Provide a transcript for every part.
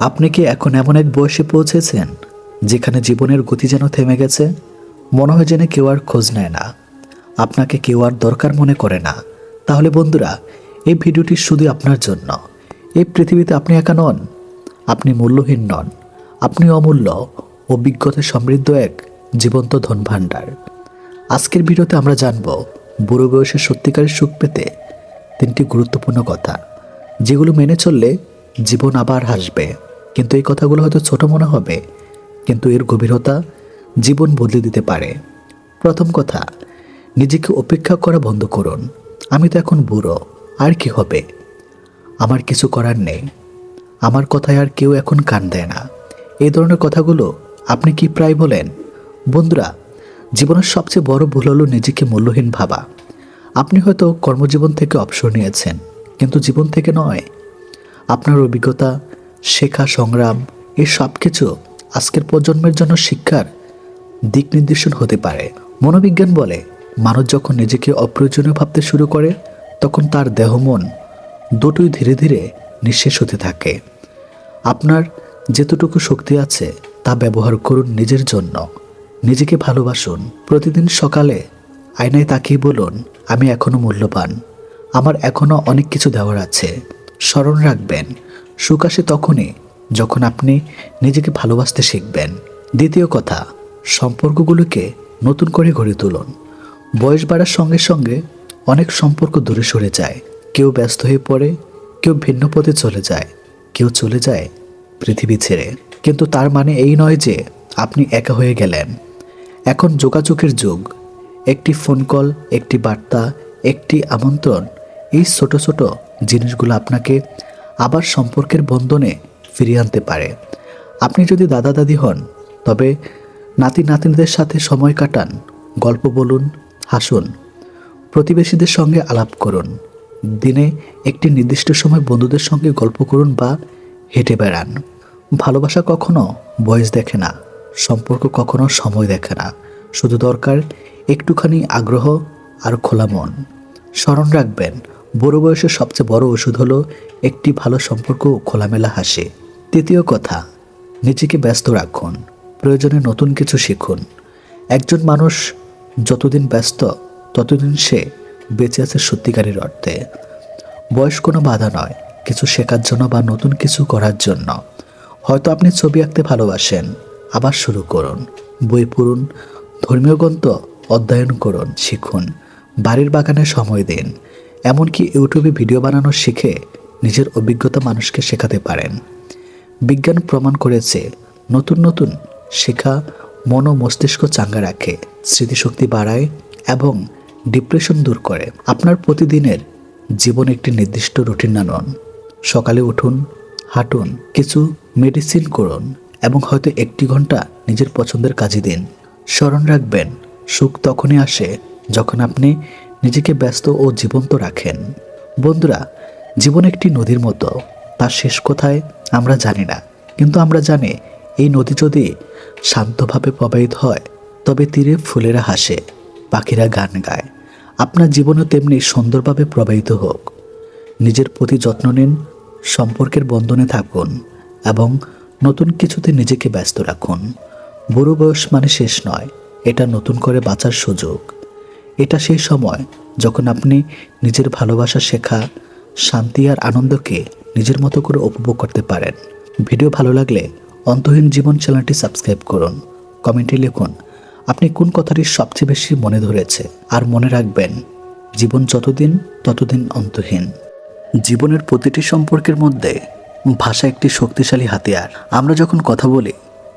আপনি কি এখন এমন এক বয়সে পৌঁছেছেন, যেখানে জীবনের গতি যেন থেমে গেছে? মনে হয় যেন কেউ আর খোঁজ নেয় না। আপনাকে কেউ আর দরকার মনে করে না। তাহলে বন্ধুরা, এই ভিডিওটি শুধু আপনার জন্য। এই পৃথিবীতে আপনি একা নন। আপনি মূল্যহীন নন। আপনি অমূল্য অভিজ্ঞতা সমৃদ্ধ এক জীবন্ত ধন ভাণ্ডার। আজকের ভিডিওতে আমরা জানব, বুড়ো বয়সে সত্যিকারের সুখ পেতে তিনটি গুরুত্বপূর্ণ কথা, যেগুলো মেনে চললে জীবন আবার হাসবে। কিন্তু এই কথাগুলো হয়তো ছোট মনে হবে, কিন্তু এর গভীরতা জীবন বদলে দিতে পারে। প্রথম কথা, নিজেকে অপেক্ষা করা বন্ধ করুন। আমি তো এখন বুড়ো, আর কি হবে? আমার কিছু করার নেই। আমার কথায় আর কেউ এখন কান দেয় না। এই ধরনের কথাগুলো আপনি কি প্রায় বলেন? বন্ধুরা, জীবনের সবচেয়ে বড় ভুল হলো নিজেকে মূল্যহীন ভাবা। আপনি হয়তো কর্মজীবন থেকে অবসর নিয়েছেন, কিন্তু জীবন থেকে নয় আপনার অভিজ্ঞতা, শেখা, সংগ্রাম, এই সব কিছু আজকের প্রজন্মের জন্য শিক্ষার দিক নির্দেশন হতে পারে। মনোবিজ্ঞান বলে, মানুষ যখন নিজেকে অপ্রয়োজনীয় ভাবতে শুরু করে, তখন তার দেহ মন দুটোই ধীরে ধীরে নিঃশেষ হতে থাকে। আপনার যেতটুকু শক্তি আছে, তা ব্যবহার করুন নিজের জন্য। নিজেকে ভালোবাসুন। প্রতিদিন সকালে আয়নায় তাকিয়ে বলুন, আমি এখনও মূল্যবান। আমার এখনও অনেক কিছু দেওয়ার আছে। স্মরণ রাখবেন। সুখ আসে তখনই যখন আপনি নিজেকে ভালোবাসতে শিখবেন, দ্বিতীয় কথা, সম্পর্কগুলোকে নতুন করে গড়ে তুলুন। বয়স বাড়ার সঙ্গে সঙ্গে অনেক সম্পর্ক দূরে সরে যায়। কেউ ব্যস্ত হয়ে পড়ে, কেউ ভিন্ন পথে চলে যায়, কেউ চলে যায় পৃথিবী ছেড়ে। কিন্তু তার মানে এই নয় যে আপনি একা হয়ে গেলেন। এখন যোগাযোগের যুগ। একটি ফোন কল, একটি বার্তা, একটি আমন্ত্রণ, এই ছোট ছোট জিনিসগুলো আপনাকে আবার সম্পর্কের বন্ধনে ফিরিয়ে আনতে পারে। আপনি যদি দাদা দাদি হন, তবে নাতি নাতনিদের সাথে সময় কাটান, গল্প বলুন, হাসুন, প্রতিবেশীদের সঙ্গে আলাপ করুন, দিনে একটি নির্দিষ্ট সময় বন্ধুদের সঙ্গে গল্প করুন বা হেঁটে বেড়ান। ভালোবাসা কখনো বয়স দেখে না, সম্পর্ক কখনো সময় দেখে না, শুধু দরকার একটুখানি আগ্রহ আর খোলা মন। স্মরণ রাখবেন বড় বয়সের সবচেয়ে বড় ওষুধ হলো একটি ভালো সম্পর্ক খোলামেলা হাসি। তৃতীয় কথা, নিজেকে ব্যস্ত রাখুন, প্রয়োজনে নতুন কিছু শিখুন। একজন মানুষ যতদিন ব্যস্ত, ততদিন সে বেঁচে আছে সত্যিকারের অর্থে। বয়স কোনো বাধা নয়, কিছু শেখার জন্য বা নতুন কিছু করার জন্য। হয়তো আপনি ছবি আঁকতে ভালোবাসেন, আবার শুরু করুন। বই পড়ুন, ধর্মীয় গ্রন্থ অধ্যয়ন করুন, শিখুন, বাড়ির বাগানে সময় দিন। এমনকি ইউটিউবে ভিডিও বানানো শিখে নিজের অভিজ্ঞতা মানুষকে শেখাতে পারেন। বিজ্ঞান প্রমাণ করেছে, নতুন নতুন শেখা মন মস্তিষ্ক চাঙ্গা রাখে, স্মৃতিশক্তি বাড়ায় এবং ডিপ্রেশন দূর করে। আপনার প্রতিদিনের জীবন একটি নির্দিষ্ট রুটিন আনুন। সকালে উঠুন, হাঁটুন, কিছু মেডিসিন করুন এবং হয়তো একটি ঘণ্টা নিজের পছন্দের কাজে দিন। স্মরণ রাখবেন, সুখ তখনই আসে যখন আপনি নিজেকে ব্যস্ত ও জীবন্ত রাখেন। বন্ধুরা, জীবন একটি নদীর মতো। তার শেষ কোথায় আমরা জানি না। কিন্তু আমরা জানি এই নদী যদি শান্তভাবে প্রবাহিত হয়, তবে তীরে ফুলেরা হাসে, পাখিরা গান গায়। আপনার জীবনও তেমনি সুন্দরভাবে প্রবাহিত হোক। নিজের প্রতি যত্ন নিন, সম্পর্কের বন্ধনে থাকুন এবং নতুন কিছুতে নিজেকে ব্যস্ত রাখুন। বুড়ো বয়স মানে শেষ নয়, এটা নতুন করে বাঁচার সুযোগ। এটা সেই সময় যখন আপনি নিজের ভালোবাসা শেখা, শান্তি আর আনন্দকে নিজের মতো করে উপভোগ করতে পারেন। ভিডিও ভালো লাগলে অন্তহীন জীবন চ্যানেলটি সাবস্ক্রাইব করুন। কমেন্টে লিখুন, আপনি কোন কথাটি সবচেয়ে বেশি মনে ধরেছে? আর মনে রাখবেন, জীবন যতদিন, ততদিন অন্তহীন। জীবনের প্রতিটি সম্পর্কের মধ্যে ভাষা একটি শক্তিশালী হাতিয়ার। আমরা যখন কথা বলি,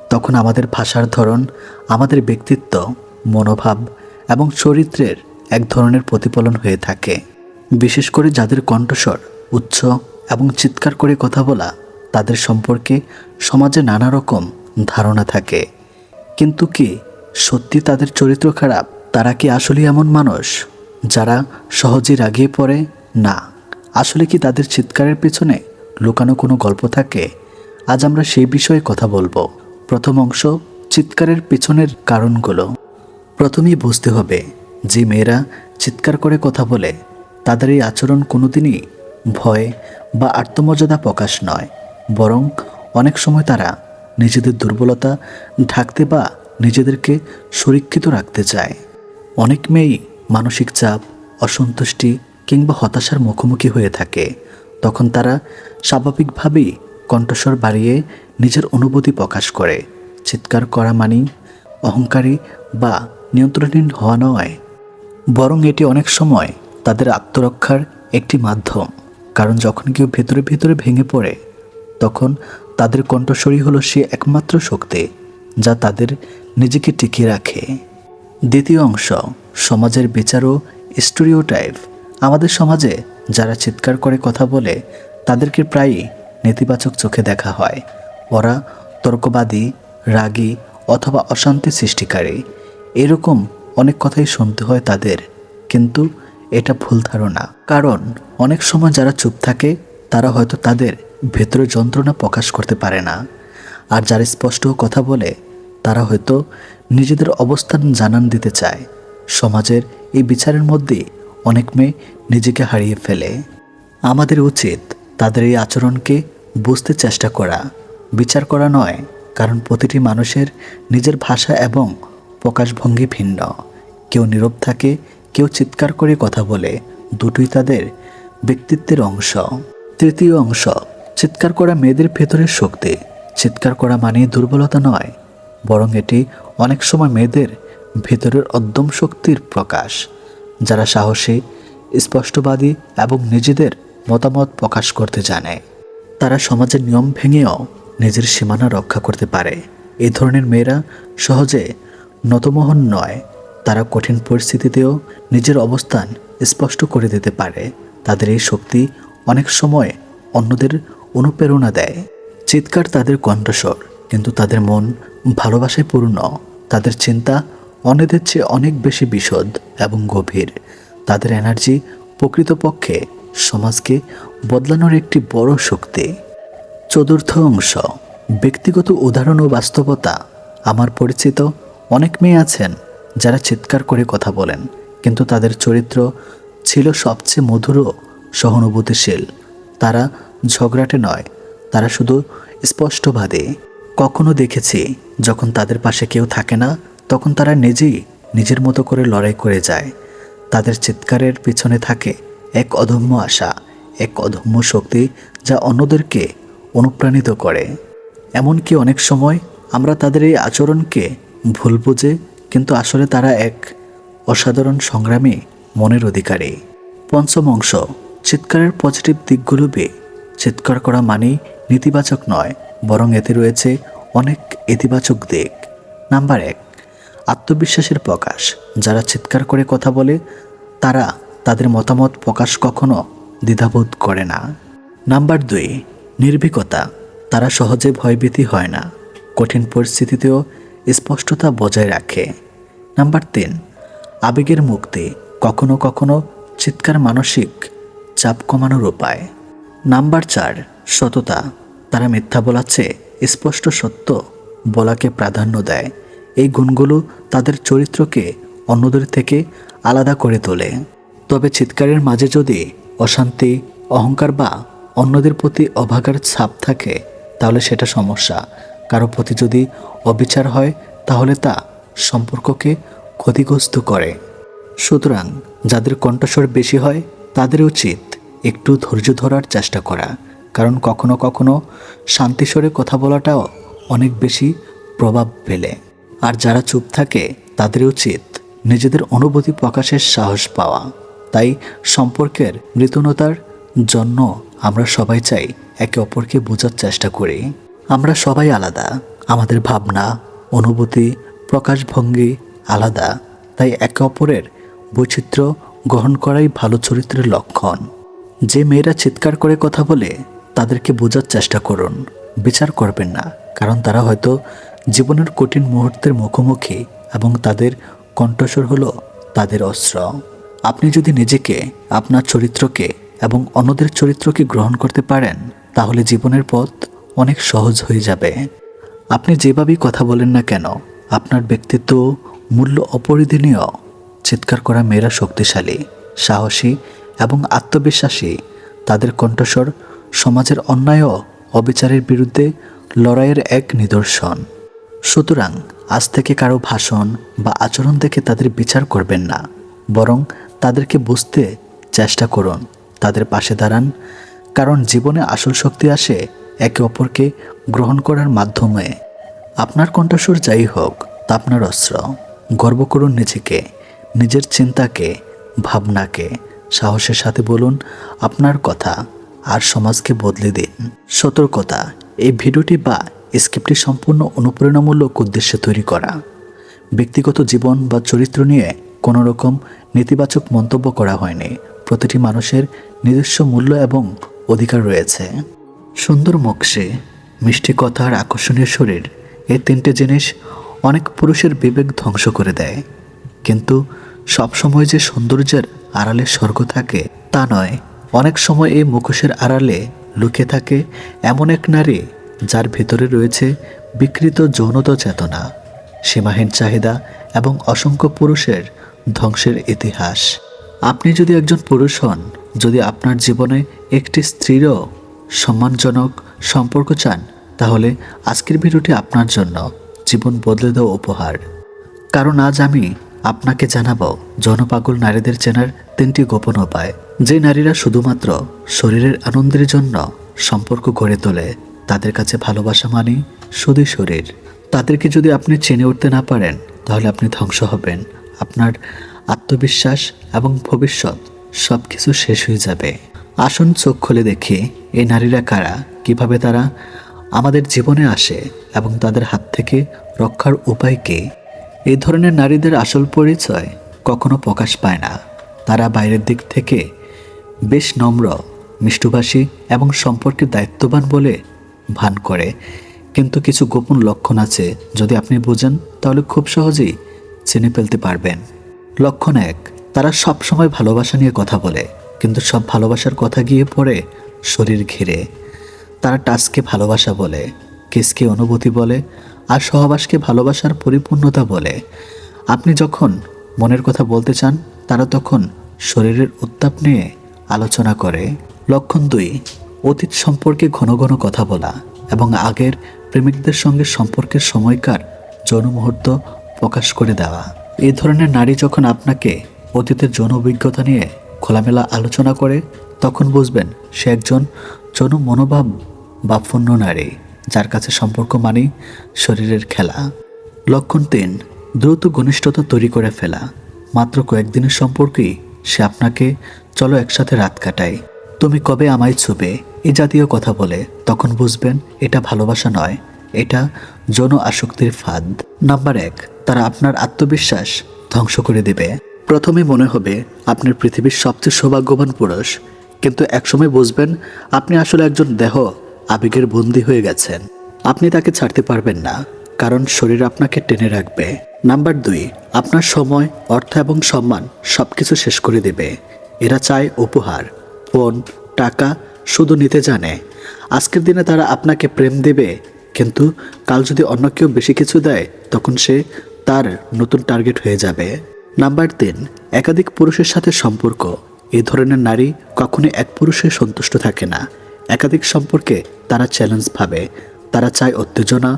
তখন আমাদের ভাষার ধরন, আমাদের ব্যক্তিত্ব, মনোভাব এবং চরিত্রের এক ধরনের প্রতিফলন হয়ে থাকে। বিশেষ করে যাদের কণ্ঠস্বর উচ্চ এবং চিৎকার করে কথা বলা তাদের সম্পর্কে সমাজে নানা রকম ধারণা থাকে। কিন্তু কি সত্যি তাদের চরিত্র খারাপ, তারা কি আসলে এমন মানুষ যারা সহজে রাগিয়ে পড়ে? না। আসলে কি তাদের চিৎকারের পেছনে লুকানো কোনো গল্প থাকে? আজ আমরা সেই বিষয়ে কথা বলব। প্রথম অংশ, চিৎকারের পেছনের কারণগুলো। প্রথমেই বুঝতে হবে যে মেয়েরা চিৎকার করে কথা বলে, তাদের এই আচরণ কোনোদিনই ভয় বা আত্মমর্যাদা প্রকাশ নয়। বরং অনেক সময় তারা নিজেদের দুর্বলতা ঢাকতে বা নিজেদেরকে সুরক্ষিত রাখতে চায়। অনেক মেয়েই মানসিক চাপ, অসন্তুষ্টি কিংবা হতাশার মুখোমুখি হয়ে থাকে। তখন তারা স্বাভাবিকভাবেই কণ্ঠস্বর বাড়িয়ে নিজের অনুভূতি প্রকাশ করে। চিৎকার করা মানেই অহংকারী বা নিয়ন্ত্রণহীন হওয়া নয়, বরং এটি অনেক সময় তাদের আত্মরক্ষার একটি মাধ্যম। কারণ যখন কেউ ভেতরে ভেতরে ভেঙে পড়ে, তখন তাদের কণ্ঠস্বরই হলো সে একমাত্র শক্তি যা তাদের নিজেকে টিকিয়ে রাখে। দ্বিতীয় অংশ, সমাজের বিচার ও স্টোরিওটাইপ। আমাদের সমাজে যারা চিৎকার করে কথা বলে, তাদেরকে প্রায়ই নেতিবাচক চোখে দেখা হয়। ওরা তর্কবাদী, রাগী অথবা অশান্তি সৃষ্টিকারী। এরকম অনেক কথাই শুনতে হয় তাদের, কিন্তু এটা ভুল ধারণা। কারণ অনেক সময় যারা চুপ থাকে, তারা হয়তো তাদের ভেতরে যন্ত্রণা প্রকাশ করতে পারে না। আর যারা স্পষ্ট কথা বলে, তারা হয়তো নিজেদের অবস্থান জানান দিতে চায়। সমাজের এই বিচারের মধ্যে অনেক মেয়ে নিজেকে হারিয়ে ফেলে। আমাদের উচিত তাদের এই আচরণকে বুঝতে চেষ্টা করা। বিচার করা নয়, কারণ প্রতিটি মানুষের নিজের ভাষা এবং প্রকাশভঙ্গি ভিন্ন। কেউ নীরব থাকে, কেউ চিৎকার করে কথা বলে, দুটোই তাদের ব্যক্তিত্বের অংশ। তৃতীয় অংশ, চিৎকার করা মেয়েদের ভেতরের শক্তি। চিৎকার করা মানে দুর্বলতা নয়, বরং এটি অনেক সময় মেয়েদের ভেতরের অদ্যম শক্তির প্রকাশ, যারা সাহসী, স্পষ্টবাদী এবং নিজেদের মতামত প্রকাশ করতে জানে। তারা সমাজের নিয়ম ভেঙেও নিজের সীমানা রক্ষা করতে পারে। এই ধরনের মেয়েরা সহজে নতমোহন নয়, তারা কঠিন পরিস্থিতিতেও নিজের অবস্থান স্পষ্ট করে দিতে পারে। তাদের এই শক্তি অনেক সময় অন্যদের অনুপ্রেরণা দেয়। চিৎকার তাদের কণ্ঠস্বর, কিন্তু তাদের মন ভালোবাসায় পূর্ণ। তাদের চিন্তা অন্যদের চেয়ে অনেক বেশি বিশদ এবং গভীর। তাদের এনার্জি প্রকৃতপক্ষে সমাজকে বদলানোর একটি বড় শক্তি। চতুর্থ অংশ, ব্যক্তিগত উদাহরণ ও বাস্তবতা। আমার পরিচিত অনেক মেয়ে আছেন যারা চিৎকার করে কথা বলেন, কিন্তু তাদের চরিত্র ছিল সবচেয়ে মধুর সহানুভূতিশীল। তারা ঝগড়াটে নয়, তারা শুধু স্পষ্টবাদী। কখনো দেখেছি, যখন তাদের পাশে কেউ থাকে না, তখন তারা নিজেই নিজের মতো করে লড়াই করে যায়। তাদের চিৎকারের পিছনে থাকে এক অদম্য আশা, এক অদম্য শক্তি যা অন্যদেরকে অনুপ্রাণিত করে। এমনকি অনেক সময় আমরা তাদের এই আচরণকে ভুল বুঝে, কিন্তু আসলে তারা এক অসাধারণ সংগ্রামী মনের অধিকারী। পঞ্চম অংশ, চিৎকারের পজিটিভ দিকগুলো বে, চিৎকার করা মানেই নেতিবাচক নয়, বরং এতে রয়েছে অনেক ইতিবাচক দিক। নাম্বার এক, আত্মবিশ্বাসের প্রকাশ। যারা চিৎকার করে কথা বলে, তারা তাদের মতামত প্রকাশ কখনো দ্বিধাবোধ করে না। নাম্বার দুই, নির্ভীকতা। তারা সহজে ভয়ভীতি হয় না। কঠিন পরিস্থিতিতেও স্পষ্টতা বজায় রাখে। নাম্বার তিন, আবেগের মুক্তি, কখনো কখনো চিৎকার মানসিক চাপ কমানোর উপায়। নাম্বার চার, সততা, তারা মিথ্যা বলাচ্ছে, স্পষ্ট সত্য বলাকে প্রাধান্য দেয়। এই গুণগুলো তাদের চরিত্রকে অন্যদের থেকে আলাদা করে তোলে। তবে চিৎকারের মাঝে যদি অশান্তি, অহংকার বা অন্যদের প্রতি অভাগার ছাপ থাকে, তাহলে সেটা সমস্যা। কারও প্রতি যদি অবিচার হয়, তাহলে তা সম্পর্ককে ক্ষতিগ্রস্ত করে। সুতরাং যাদের কণ্ঠস্বর বেশি হয়, তাদের উচিত একটু ধৈর্য ধরার চেষ্টা করা। কারণ কখনো কখনো শান্তিস্বরে কথা বলাটাও অনেক বেশি প্রভাব ফেলে। আর যারা চুপ থাকে, তাদের উচিত নিজেদের অনুভূতি প্রকাশের সাহস পাওয়া। তাই সম্পর্কের মৃতনতার জন্য আমরা সবাই চাই একে অপরকে বোঝার চেষ্টা করি। আমরা সবাই আলাদা। আমাদের ভাবনা, অনুভূতি, প্রকাশভঙ্গি আলাদা। তাই একে অপরের বৈচিত্র্য গ্রহণ করাই ভালো চরিত্রের লক্ষণ। যে মেয়েরা চিৎকার করে কথা বলে, তাদেরকে বোঝার চেষ্টা করুন। বিচার করবেন না, কারণ তারা হয়তো জীবনের কঠিন মুহূর্তের মুখোমুখি এবং তাদের কণ্ঠস্বর হলো তাদের অস্ত্র। আপনি যদি নিজেকে, আপনার চরিত্রকে এবং অন্যদের চরিত্রকে গ্রহণ করতে পারেন, তাহলে জীবনের পথ অনেক সহজ হয়ে যাবে। আপনি যেভাবেই কথা বলেন না কেন, আপনার ব্যক্তিত্ব মূল্য অপরিধনীয়। চিৎকার করা মেয়েরা শক্তিশালী, সাহসী এবং আত্মবিশ্বাসী। তাদের কণ্ঠস্বর সমাজের অন্যায় অবিচারের বিরুদ্ধে লড়াইয়ের এক নিদর্শন। সুতরাং আজ থেকে কারও ভাষণ বা আচরণ দেখে তাদের বিচার করবেন না। বরং তাদেরকে বুঝতে চেষ্টা করুন, তাদের পাশে দাঁড়ান। কারণ জীবনে আসল শক্তি আসে একে অপরকে গ্রহণ করার মাধ্যমে আপনার কণ্ঠস্বর যাই হোক তা আপনার অস্ত্র। গর্ব করুন নিজেকে, নিজের চিন্তাকে, ভাবনাকে, সাহসের সাথে বলুন আপনার কথা আর সমাজকে বদলে দিন। সতর্কতা, এই ভিডিওটি বা স্ক্রিপ্টটি সম্পূর্ণ অনুপ্রেরণামূলক উদ্দেশ্যে তৈরি করা। ব্যক্তিগত জীবন বা চরিত্র নিয়ে কোনো রকম নেতিবাচক মন্তব্য করা হয়নি। প্রতিটি মানুষের নিজস্ব মূল্য এবং অধিকার রয়েছে। সুন্দর মক্সে মিষ্টি কথা আর আকর্ষণীয় শরীর এই তিনটে জিনিস অনেক পুরুষের বিবেক ধ্বংস করে দেয়। কিন্তু সবসময় যে সৌন্দর্যের আড়ালে স্বর্গ থাকে, তা নয়। অনেক সময় এই মুখোশের আড়ালে লুকিয়ে থাকে এমন এক নারী যার ভেতরে রয়েছে বিকৃত যৌনতা চেতনা, সীমাহীন চাহিদা এবং অসংখ্য পুরুষের ধ্বংসের ইতিহাস। আপনি যদি একজন পুরুষ হন, যদি আপনার জীবনে একটি স্ত্রীরও সম্মানজনক সম্পর্ক চান, তাহলে আজকের ভিডিওটি আপনার জন্য জীবন বদলে দেওয়া উপহার। কারণ আজ আমি আপনাকে জানাব, জনপাগল নারীদের চেনার তিনটি গোপন উপায়। যে নারীরা শুধুমাত্র শরীরের আনন্দের জন্য সম্পর্ক গড়ে তোলে, তাদের কাছে ভালোবাসা মানে শুধু শরীর। তাদেরকে যদি আপনি চেনে উঠতে না পারেন, তাহলে আপনি ধ্বংস হবেন। আপনার আত্মবিশ্বাস এবং ভবিষ্যৎ সব কিছু শেষ হয়ে যাবে। আসুন চোখ খুলে দেখি এই নারীরা কারা? কীভাবে তারা আমাদের জীবনে আসে এবং তাদের হাত থেকে রক্ষার উপায় কী? এই ধরনের নারীদের আসল পরিচয় কখনো প্রকাশ পায় না। তারা বাইরের দিক থেকে বেশ নম্র, মিষ্টভাষী এবং সম্পর্কে দায়িত্ববান বলে ভান করে। কিন্তু কিছু গোপন লক্ষণ আছে যদি আপনি বোঝেন, তাহলে খুব সহজেই চিনে ফেলতে পারবেন। লক্ষণ এক, তারা সবসময় ভালোবাসা নিয়ে কথা বলে। কিন্তু সব ভালোবাসার কথা গিয়ে পড়ে শরীর ঘিরে। তারা টাচকে ভালোবাসা বলে, কেসকে অনুভূতি বলে, আর সহবাসকে ভালোবাসার পরিপূর্ণতা বলে। আপনি যখন মনের কথা বলতে চান, তারা তখন শরীরের উত্তাপ নিয়ে আলোচনা করে। লক্ষণ দুই, অতীত সম্পর্কে ঘন ঘন কথা বলা এবং আগের প্রেমিকদের সঙ্গে সম্পর্কের সময়কার যৌন মুহূর্ত প্রকাশ করে দেওয়া। এই ধরনের নারী যখন আপনাকে অতীতের যৌন অভিজ্ঞতা নিয়ে খোলামেলা আলোচনা করে তখন বুঝবেন সে একজন যৌন মনোভাব বা পূর্ণ নারী, যার কাছে সম্পর্ক মানে শরীরের খেলা। লক্ষণ তিন, দ্রুত ঘনিষ্ঠতা তৈরি করে ফেলা। মাত্র কয়েকদিনের সম্পর্কেই সে আপনাকে, চলো একসাথে রাত কাটায় তুমি কবে আমায় ছুবে? এ জাতীয় কথা বলে তখন বুঝবেন এটা ভালোবাসা নয়, এটা যৌন আসক্তির ফাঁদ। নাম্বার এক, তারা আপনার আত্মবিশ্বাস ধ্বংস করে দেবে। প্রথমে মনে হবে আপনার পৃথিবীর সবচেয়ে সৌভাগ্যবান পুরুষ, কিন্তু একসময় বুঝবেন আপনি আসলে একজন দেহ আবেগের বন্দী হয়ে গেছেন। আপনি তাকে ছাড়তে পারবেন না, কারণ শরীর আপনাকে টেনে রাখবে। নাম্বার দুই, আপনার সময়, অর্থ এবং সম্মান সব কিছু শেষ করে দেবে। এরা চায় উপহার, ফোন, টাকা, শুধু নিতে জানে। আজকের দিনে তারা আপনাকে প্রেম দেবে, কিন্তু কাল যদি অন্য কেউ বেশি কিছু দেয়, তখন সে তার নতুন টার্গেট হয়ে যাবে। নাম্বার তিন, একাধিক পুরুষের সাথে সম্পর্ক। এ ধরনের নারী কখনোই এক পুরুষে সন্তুষ্ট থাকে না। একাধিক সম্পর্কে তারা চ্যালেঞ্জ ভাবে। তারা চায় উত্তেজনা,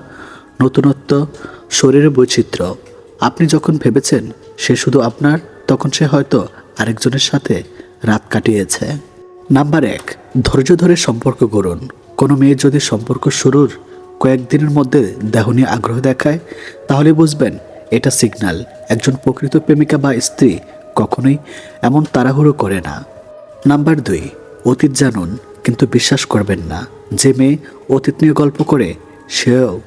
নতুনত্ব শরীরের বৈচিত্র্য। আপনি যখন ভেবেছেন সে শুধু আপনার, তখন সে হয়তো আরেকজনের সাথে রাত কাটিয়েছে। নাম্বার এক, ধৈর্য ধরে সম্পর্ক গড়ুন। কোনো মেয়ে যদি সম্পর্ক শুরুর কয়েকদিনের মধ্যে দেহ নিয়ে আগ্রহ দেখায়, তাহলে বুঝবেন এটা সিগন্যাল একজন প্রকৃত প্রেমিকা বা স্ত্রী কখনোই এমন তাড়াহুড়ো করে না। নাম্বার দুই, অতীত জানুন, কিন্তু বিশ্বাস করবেন না। যে মেয়ে অতীত নিয়ে গল্প করে, সেও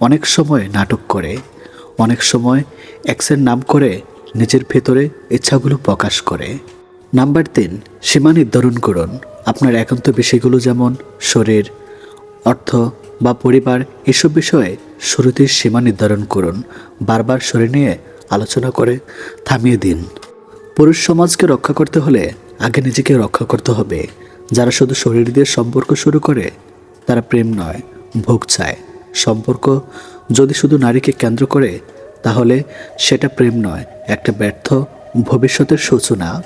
অনেক সময় নাটক করে। অনেক সময় এক্সের নাম করে নিজের ভেতরে ইচ্ছাগুলো প্রকাশ করে। নাম্বার তিন, সীমা নির্ধারণ করুন। আপনার একান্ত বিষয়গুলো যেমন শরীর, অর্থ বা পরিবার এসব বিষয়ে শুরুতেই সীমা নির্ধারণ করুন। বারবার শরীর নিয়ে আলোচনা করে থামিয়ে দিন। পুরুষ সমাজকে রক্ষা করতে হলে আগে নিজেকে রক্ষা করতে হবে। যারা শুধু শরীর দিয়ে সম্পর্ক শুরু করে, তারা প্রেম নয়, ভোগ চায়। সম্পর্ক যদি শুধু নারীকে কেন্দ্র করে, তাহলে সেটা প্রেম নয়, একটা ব্যর্থ ভবিষ্যতের সূচনা।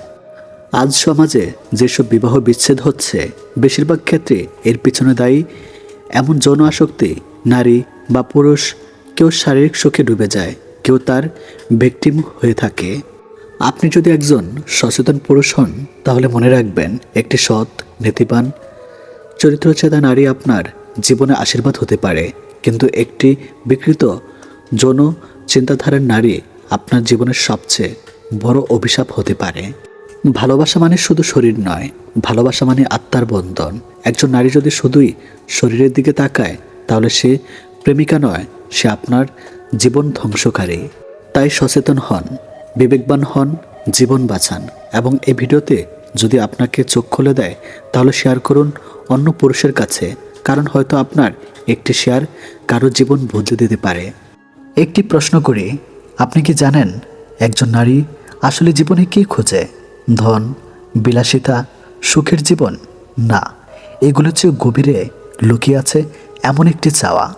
আজ সমাজে যেসব বিবাহ বিচ্ছেদ হচ্ছে, বেশিরভাগ ক্ষেত্রে এর পিছনে দায়ী এমন যৌন আসক্তি নারী বা পুরুষ, কেউ শারীরিক সুখে ডুবে যায়, কেউ তার ভিকটিম হয়ে থাকে। আপনি যদি একজন সচেতন পুরুষ হন, তাহলে মনে রাখবেন একটি সৎ, নীতিবান চরিত্রচেতা নারী আপনার জীবনে আশীর্বাদ হতে পারে। কিন্তু একটি বিকৃত যৌন চিন্তাধারার নারী আপনার জীবনের সবচেয়ে বড় অভিশাপ হতে পারে। ভালোবাসা মানে শুধু শরীর নয়, ভালোবাসা মানে আত্মার বন্ধন। একজন নারী যদি শুধুই শরীরের দিকে তাকায়, তাহলে সে প্রেমিকা নয়, সে আপনার জীবন ধ্বংসকারী। তাই সচেতন হন, বিবেকবান হন, জীবন বাঁচান। এবং এই ভিডিওতে যদি আপনাকে চোখ খুলে দেয়, তাহলে শেয়ার করুন অন্য পুরুষের কাছে, কারণ হয়তো আপনার একটি শেয়ার কারও জীবন বদলে দিতে পারে। একটি প্রশ্ন করি, আপনি কি জানেন একজন নারী আসলে জীবনে কী খোঁজে? ধন, বিলাসিতা, সুখের জীবন? না এগুলোর চেয়ে গভীরে লুকিয়ে আছে এমন একটি চাওয়া,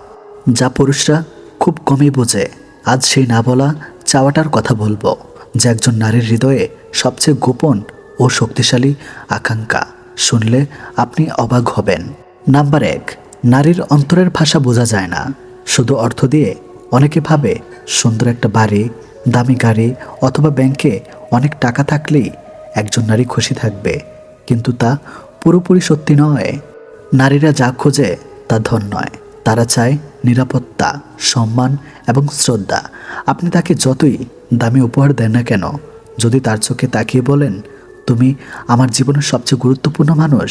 যা পুরুষরা খুব কমই বোঝে। আজ সেই না বলা চাওয়াটার কথা বলব, যে একজন নারীর হৃদয়ে সবচেয়ে গোপন ও শক্তিশালী আকাঙ্ক্ষা। শুনলে আপনি অবাক হবেন। নাম্বার এক, নারীর অন্তরের ভাষা বোঝা যায় না। শুধু অর্থ দিয়ে অনেকে ভাবে, সুন্দর একটা বাড়ি, দামি গাড়ি অথবা ব্যাংকে অনেক টাকা থাকলেই একজন নারী খুশি থাকবে, কিন্তু তা পুরোপুরি সত্যি নয়। নারীরা যা খোঁজে, তা ধন নয়। তারা চায় নিরাপত্তা, সম্মান এবং শ্রদ্ধা। আপনি তাকে যতই দামি উপহার দেন না কেন, যদি তার চোখে তাকিয়ে বলেন, তুমি আমার জীবনের সবচেয়ে গুরুত্বপূর্ণ মানুষ,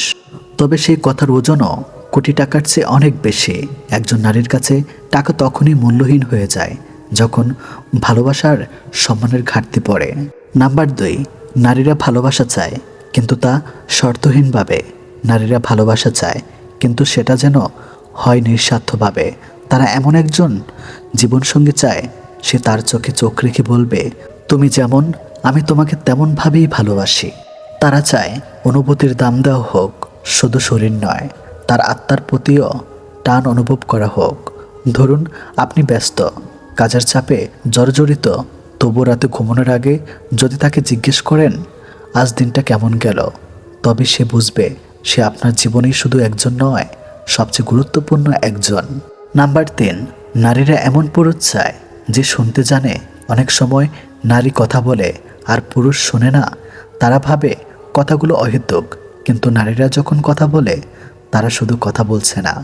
তবে সেই কথার ওজনও কোটি টাকার চেয়ে অনেক বেশি। একজন নারীর কাছে টাকা তখনই মূল্যহীন হয়ে যায়, যখন ভালোবাসার সম্মানের ঘাটতি পড়ে। নাম্বার দুই নারীরা ভালোবাসা চায়, কিন্তু তা শর্তহীনভাবে। নারীরা ভালোবাসা চায়, কিন্তু সেটা যেন হয় নিঃস্বার্থভাবে। তারা এমন একজন জীবনসঙ্গী চায়, সে তার চোখে চোখ রেখে বলবে, তুমি যেমন, আমি তোমাকে তেমনভাবেই ভালোবাসি। তারা চায়, অনুভূতির দাম দেওয়া হোক, শুধু শরীর নয়, তার আত্মার প্রতিও টান অনুভব করা হোক। ধরুন, আপনি ব্যস্ত, কাজের চাপে জর্জরিত তবু রাতে ঘুমানোর আগে যদি তাকে জিজ্ঞেস করেন, আজ দিনটা কেমন গেল? তবে সে বুঝবে সে আপনার জীবনেই শুধু একজন নয়, সবচেয়ে গুরুত্বপূর্ণ একজন। নাম্বার তিন, নারীরা এমন পুরুষ চায় যে শুনতে জানে। অনেক সময় নারী কথা বলে আর পুরুষ শোনে না। তারা ভাবে কথাগুলো অহেতুক, কিন্তু নারীরা যখন কথা বলে, তারা শুধু কথা বলছে না।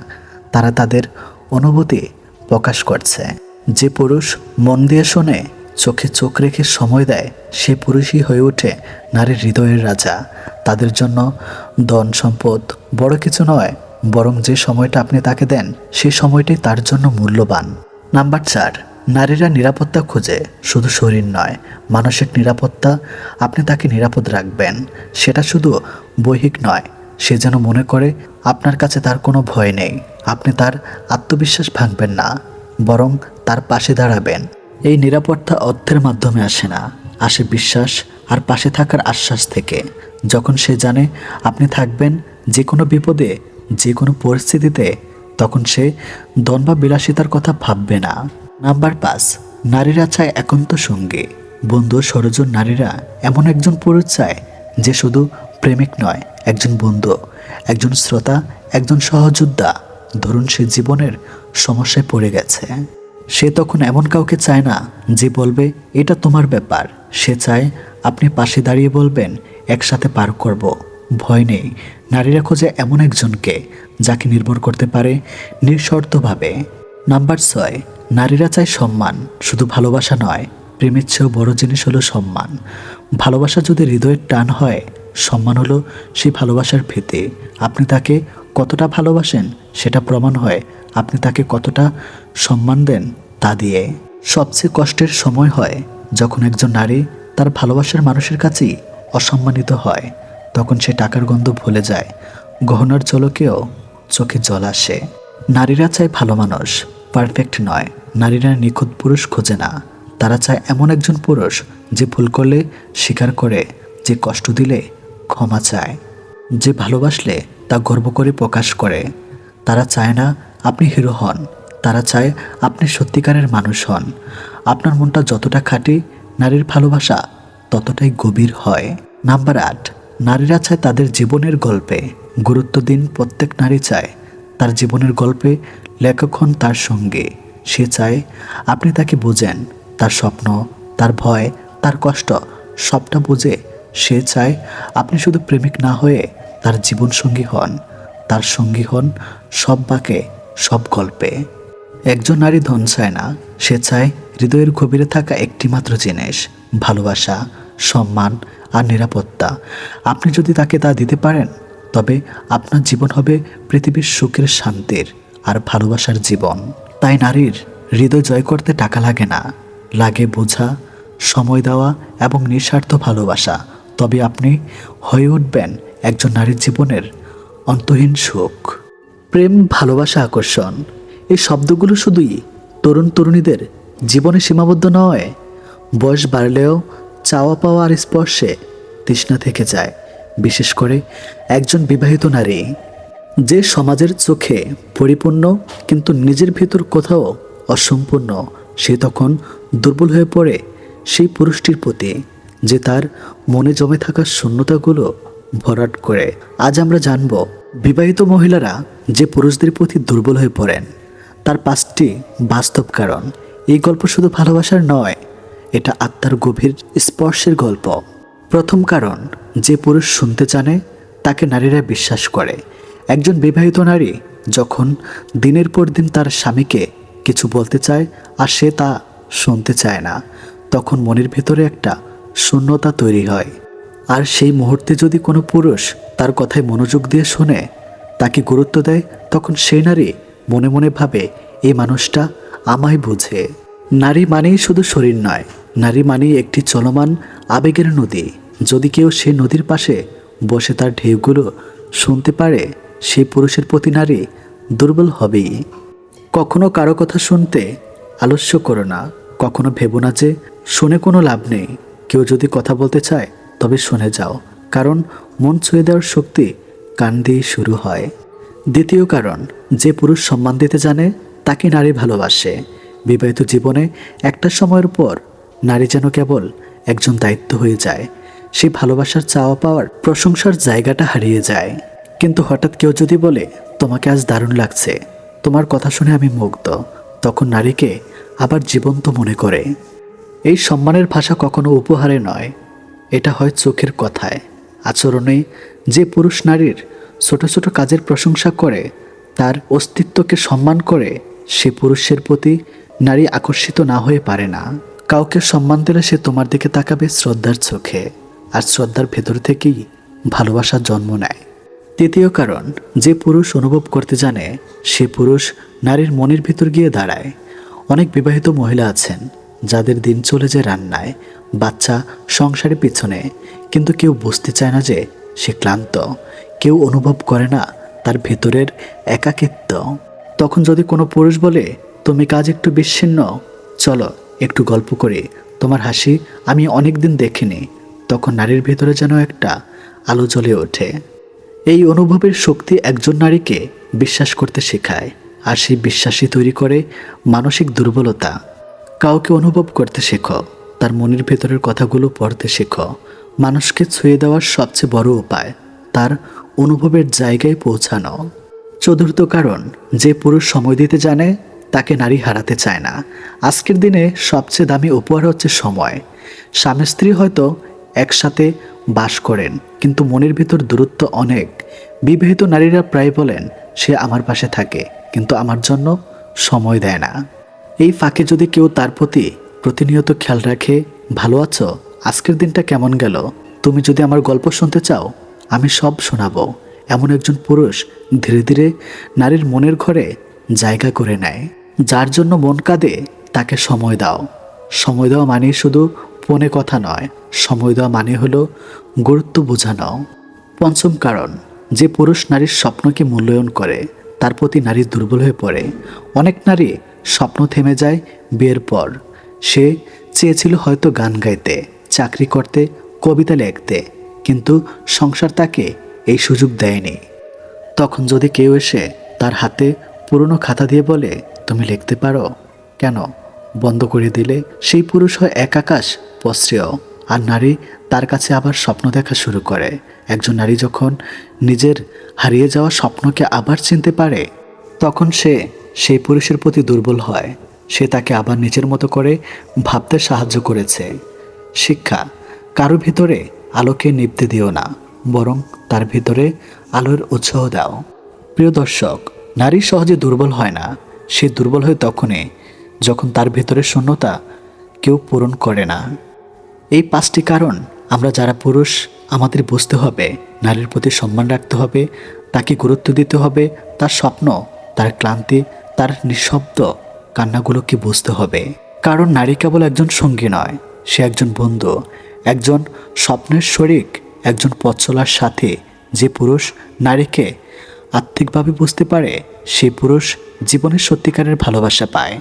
তারা তাদের অনুভূতি প্রকাশ করছে। যে পুরুষ মন দিয়ে শোনে চোখে চোখ রেখে সময় দেয়, সে পুরুষই হয়ে ওঠে নারীর হৃদয়ের রাজা। তাদের জন্য ধন সম্পদ বড় কিছু নয়, বরং যে সময়টা আপনি তাকে দেন সেই সময়টাই তার জন্য মূল্যবান। নাম্বার চার, নারীরা নিরাপত্তা খোঁজে, শুধু শরীর নয়, মানসিক নিরাপত্তা আপনি তাকে নিরাপদ রাখবেন। সেটা শুধু বৈহিক নয়, সে যেন মনে করে আপনার কাছে তার কোনো ভয় নেই, আপনি তার আত্মবিশ্বাস ভাঙবেন না, বরং তার পাশে দাঁড়াবেন। এই নিরাপত্তা অর্থের মাধ্যমে আসে না। আসে বিশ্বাস আর পাশে থাকার আশ্বাস থেকে। যখন সে জানে আপনি থাকবেন যে কোনো বিপদে যে কোনো পরিস্থিতিতে, তখন সে দন বা বিলাসিতার কথা ভাববে না। নাম্বার পাঁচ, নারীরা চায় একান্ত সঙ্গী। বন্ধু সরজন নারীরা এমন একজন পুরুষ চায় যে শুধু প্রেমিক নয়, একজন বন্ধু, একজন শ্রোতা, একজন সহযোদ্ধা। ধরুন সে জীবনের সমস্যায় পড়ে গেছে। সে তখন এমন কাউকে চায় না যে বলবে, এটা তোমার ব্যাপার। সে চায়, আপনি পাশে দাঁড়িয়ে বলবেন, একসাথে পার করব। ভয় নেই। নারীরা খোঁজে এমন একজনকে যাকে নির্ভর করতে পারে নিঃশর্তভাবে। নাম্বার ছয়, নারীরা চায় সম্মান, শুধু ভালোবাসা নয়, প্রেমের চেয়েও বড় জিনিস হলো সম্মান। ভালোবাসা যদি হৃদয়ের টান হয়, সম্মান হলো সেই ভালোবাসার ভেতে। আপনি তাকে কতটা ভালোবাসেন, সেটা প্রমাণ হয় আপনি তাকে কতটা সম্মান দেন তা দিয়ে। সবচেয়ে কষ্টের সময় হয় যখন একজন নারী তার ভালোবাসার মানুষের কাছেই অসম্মানিত হয়, তখন সে টাকার গন্ধ ভুলে যায়, গহনার ঝলকেও চোখে জল আসে। নারীরা চায় ভালো মানুষ, পারফেক্ট নয়। নারীরা নিখুঁত পুরুষ খোঁজে না। তারা চায় এমন একজন পুরুষ যে ভুল করলে স্বীকার করে, যে কষ্ট দিলে ক্ষমা চায়। যে ভালোবাসলে তা গর্ব করে প্রকাশ করে। তারা চায় না আপনি হিরো হন, তারা চায় আপনি সত্যিকারের মানুষ হন। আপনার মনটা যতটা খাটে নারীর ভালোবাসা, ততটাই গভীর হয়। নাম্বার আট, নারীরা চায় তাদের জীবনের গল্পে। গুরুত্ব দিন প্রত্যেক নারী চায় তার জীবনের গল্পে, লেখক হন তার সঙ্গে। সে চায় আপনি তাকে বোঝেন, তার স্বপ্ন, তার ভয়, তার কষ্ট, সবটা বুঝে। সে চায় আপনি শুধু প্রেমিক না হয়ে তার জীবনসঙ্গী হন, তার সঙ্গী হন সব বাকে। সব গল্পে। একজন নারী ধন চায় না, সে চায় হৃদয়ের গভীরে থাকা একটিমাত্র জিনিস, ভালোবাসা, সম্মান আর নিরাপত্তা। আপনি যদি তাকে তা দিতে পারেন, তবে আপনার জীবন হবে পৃথিবীর সুখের শান্তির আর ভালোবাসার জীবন। তাই নারীর হৃদয় জয় করতে টাকা লাগে না। লাগে বোঝা, সময় দেওয়া এবং নিঃস্বার্থ ভালোবাসা। তবে আপনি হয়ে উঠবেন একজন নারীর জীবনের অন্তহীন সুখ। প্রেম, ভালোবাসা, আকর্ষণ, এই শব্দগুলো শুধুই তরুণ তরুণীদের জীবনে সীমাবদ্ধ নয়। বয়স বাড়লেও চাওয়া পাওয়া আর স্পর্শে তৃষ্ণা থেকে যায়। বিশেষ করে একজন বিবাহিত নারী যে সমাজের চোখে পরিপূর্ণ কিন্তু নিজের ভিতর কোথাও অসম্পূর্ণ, সে তখন দুর্বল হয়ে পড়ে সেই পুরুষটির প্রতি যে তার মনে জমে থাকা শূন্যতাগুলো ভরাট করে। আজ আমরা জানব বিবাহিত মহিলারা যে পুরুষদের প্রতি দুর্বল হয়ে পড়েন, তার পাঁচটি বাস্তব কারণ। এই গল্প শুধু ভালোবাসার নয়, এটা আত্মার গভীর স্পর্শের গল্প। প্রথম কারণ, যে পুরুষ শুনতে জানে, তাকে নারীরা বিশ্বাস করে। একজন বিবাহিত নারী যখন দিনের পর দিন তার স্বামীকে কিছু বলতে চায় আর সে তা শুনতে চায় না, তখন মনের ভেতরে একটা শূন্যতা তৈরি হয়। আর সেই মুহূর্তে যদি কোনো পুরুষ তার কথায় মনোযোগ দিয়ে শোনে, তাকে গুরুত্ব দেয়, তখন সেই নারী মনে মনে ভাবে এই মানুষটা আমায় বুঝে। নারী মানেই শুধু শরীর নয়, নারী মানেই একটি চলমান, আবেগের নদী। যদি কেউ সেই নদীর পাশে বসে তার ঢেউগুলো শুনতে পারে, সেই পুরুষের প্রতি নারী দুর্বল হবেই। কখনো কারও কথা শুনতে আলস্য করো না, কখনো ভেবো না যে শুনে কোনো লাভ নেই। কেউ যদি কথা বলতে চায় তবে শুনে যাও, কারণ মন ছুঁয়ে দেওয়ার শক্তি কান দিয়ে শুরু হয়। দ্বিতীয় কারণ, যে পুরুষ সম্মান দিতে জানে, তাকে নারী ভালোবাসে। বিবাহিত জীবনে একটা সময়ের পর নারী যেন কেবল একজন দায়িত্ব হয়ে যায় সেই ভালোবাসার চাওয়া পাওয়ার প্রশংসার জায়গাটা হারিয়ে যায়। কিন্তু হঠাৎ কেউ যদি বলে, তোমাকে আজ দারুণ লাগছে, তোমার কথা শুনে আমি মুগ্ধ তখন নারীকে আবার জীবন্ত মনে করে। এই সম্মানের ভাষা কখনো উপহারে নয় এটা হয় চোখের কথায়। আচরণে যে পুরুষ নারীর ছোট ছোট কাজের প্রশংসা করে, তার অস্তিত্বকে সম্মান করে, সে পুরুষের প্রতি নারী আকর্ষিত না হয়ে পারে না। কাউকে সম্মান দিলে সে তোমার দিকে তাকাবে শ্রদ্ধার চোখে, আর শ্রদ্ধার ভেতর থেকেই ভালোবাসা জন্ম নেয়। তৃতীয় কারণ, যে পুরুষ অনুভব করতে জানে, সে পুরুষ নারীর মনের ভিতর গিয়ে দাঁড়ায়। অনেক বিবাহিত মহিলা আছেন, যাদের দিন চলে যায় রান্নায় বাচ্চা সংসারের পিছনে। কিন্তু কেউ বুঝতে চায় না যে সে ক্লান্ত। কেউ অনুভব করে না তার ভেতরের একাকিত্ব। তখন যদি কোনো পুরুষ বলে, তুমি কাজ একটু বিচ্ছিন্ন, চলো একটু গল্প করি। তোমার হাসি আমি অনেক দিন দেখিনি। তখন নারীর ভেতরে যেন একটা আলো জ্বলে ওঠে। এই অনুভবের শক্তি একজন নারীকে বিশ্বাস করতে শেখায়, আর সেই বিশ্বাসই তৈরি করে মানসিক দুর্বলতা। কাউকে অনুভব করতে শেখো। তার মনের ভেতরের কথাগুলো পড়তে শেখো। মানুষকে ছুঁয়ে দেওয়ার সবচেয়ে বড় উপায়, তার অনুভবের জায়গায় পৌঁছানো। চতুর্থ কারণ, যে পুরুষ সময় দিতে জানে, তাকে নারী হারাতে চায় না। আজকের দিনে সবচেয়ে দামি উপহার হচ্ছে সময়। স্বামী স্ত্রী হয়তো একসাথে বাস করেন, কিন্তু মনের ভিতর দূরত্ব অনেক। বিবাহিত নারীরা প্রায় বলেন, সে আমার পাশে থাকে, কিন্তু আমার জন্য সময় দেয় না। এই ফাঁকে যদি কেউ তার প্রতি প্রতিনিয়ত খেয়াল রাখে, ভালো আছো? আজকের দিনটা কেমন গেল? তুমি যদি আমার গল্প শুনতে চাও, আমি সব শোনাবো। এমন একজন পুরুষ ধীরে ধীরে নারীর মনের ঘরে জায়গা করে নেয়, যার জন্য মন কাঁদে, তাকে সময় দাও। সময় দেওয়া মানে শুধু ফোনে কথা নয়, সময় দেওয়া মানে হলো গুরুত্ব বোঝানো। পঞ্চম কারণ, যে পুরুষ নারীর স্বপ্নকে মূল্যায়ন করে, তার প্রতি নারী দুর্বল হয়ে পড়ে। অনেক নারী স্বপ্ন থেমে যায়, বিয়ের পর। সে চেয়েছিল হয়তো গান গাইতে, চাকরি করতে, কবিতা লিখতে, কিন্তু সংসার তাকে এই সুযোগ দেয়নি। তখন যদি কেউ এসে তার হাতে পুরনো খাতা দিয়ে বলে, তুমি লিখতে পারো? কেন? বন্ধ করে দিলে সেই পুরুষ হয় এক আকাশ পশ্রেয়, আর নারী তার কাছে আবার স্বপ্ন দেখা শুরু করে। একজন নারী যখন নিজের হারিয়ে যাওয়া স্বপ্নকে আবার চিনতে পারে, তখন সে সেই পুরুষের প্রতি দুর্বল হয়। সে তাকে আবার নিজের মতো করে ভাবতে সাহায্য করেছে। শিক্ষা, কারও ভিতরে আলোকে নিভতে দিও না, বরং তার ভিতরে আলোর উৎসাহ দাও। প্রিয় দর্শক, নারী সহজে দুর্বল হয় না। সে দুর্বল হয় তখনই যখন তার ভিতরে শূন্যতা কেউ পূরণ করে না। এই পাঁচটি কারণ আমরা যারা পুরুষ, আমাদের বুঝতে হবে, নারীর প্রতি সম্মান রাখতে হবে, তাকে গুরুত্ব দিতে হবে, তার স্বপ্ন, তার ক্লান্তি, তার নিঃশব্দ কান্নাগুলোকে বুঝতে হবে। কারণ নারী কেবল একজন সঙ্গী নয়, সে একজন বন্ধু, একজন স্বপ্নের শরিক, একজন পথ চলার সাথে। যে পুরুষ নারীকে আত্মিকভাবে বুঝতে পারে, সে পুরুষ জীবনের সত্যিকারের ভালোবাসা পায়।